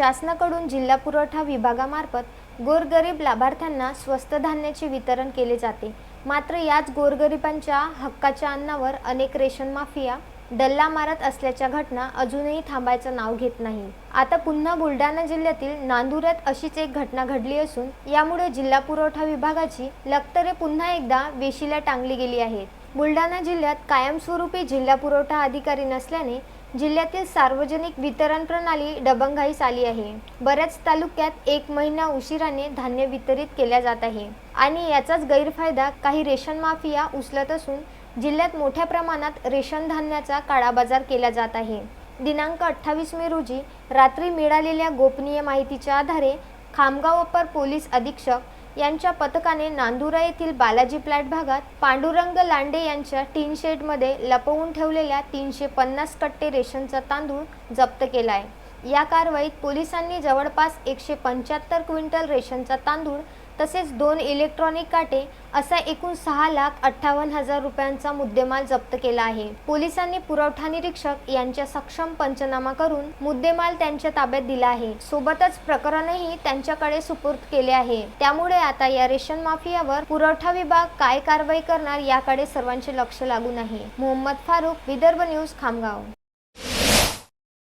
शासनाकडून जिल्हा पुरवठा विभागामार्फत गोरगरीब लाभार्थ्यांना स्वस्त धान्याचे वितरण केले जाते. मात्र याच गोरगरिबांच्या हक्काच्या अन्नावर अनेक रेशन माफिया डल्ला मारत असल्याच्या घटना अजूनही थांबायचं नाव घेत नाही. आता पुन्हा बुलढाणा जिल्ह्यातील नांदुऱ्यात अशीच एक घटना घडली असून यामुळे जिल्हा पुरवठा विभागाची लक्तरे पुन्हा एकदा वेशीला टांगली गेली आहेत. बुलढाणा जिल्ह्यात कायमस्वरूपी जिल्हा पुरवठा अधिकारी नसल्याने जिल्ह्यातील सार्वजनिक वितरण प्रणाली डबंगाईस आली आहे. बऱ्याच तालुक्यात एक महिना उशिराने धान्य वितरित केल्या जात आहे आणि याचाच गैरफायदा काही रेशन माफिया उचलत असून जिल्ह्यात मोठ्या प्रमाणात रेशन धान्याचा काळाबाजार केला जात आहे. दिनांक अठ्ठावीस मे रोजी रात्री मिळालेल्या गोपनीय माहितीच्या आधारे खामगाव अप्पर पोलीस अधीक्षक यांच्या पथकाने नांदुरा येथील बालाजी प्लॅट भागात पांडुरंग लांडे यांच्या टीन शेडमध्ये लपवून ठेवलेल्या तीनशे पन्नास कट्टे रेशनचा तांदूळ जप्त केला आहे या कारवाईत पोलिसांनी जवळपास एकशे पंच्याहत्तर क्विंटल रेशनचा तांदूळ तसेच दोन इलेक्ट्रॉनिक काटे असा एकूण सहा लाख अठ्ठावन्न हजार रुपयांचा मुद्देमाल जप्त केला आहे. पोलिसांनी पुरवठा निरीक्षक यांच्या सक्षम पंचनामा करून मुद्देमाल त्यांच्या ताब्यात दिला आहे. सोबतच प्रकरणही त्यांच्याकडे सुपूर्द केले आहे. त्यामुळे आता या रेशन माफियावर पुरवठा विभाग काय कारवाई करणार याकडे सर्वांचे लक्ष लागून आहे मोहम्मद फारुख विदर्भ न्यूज खामगाव.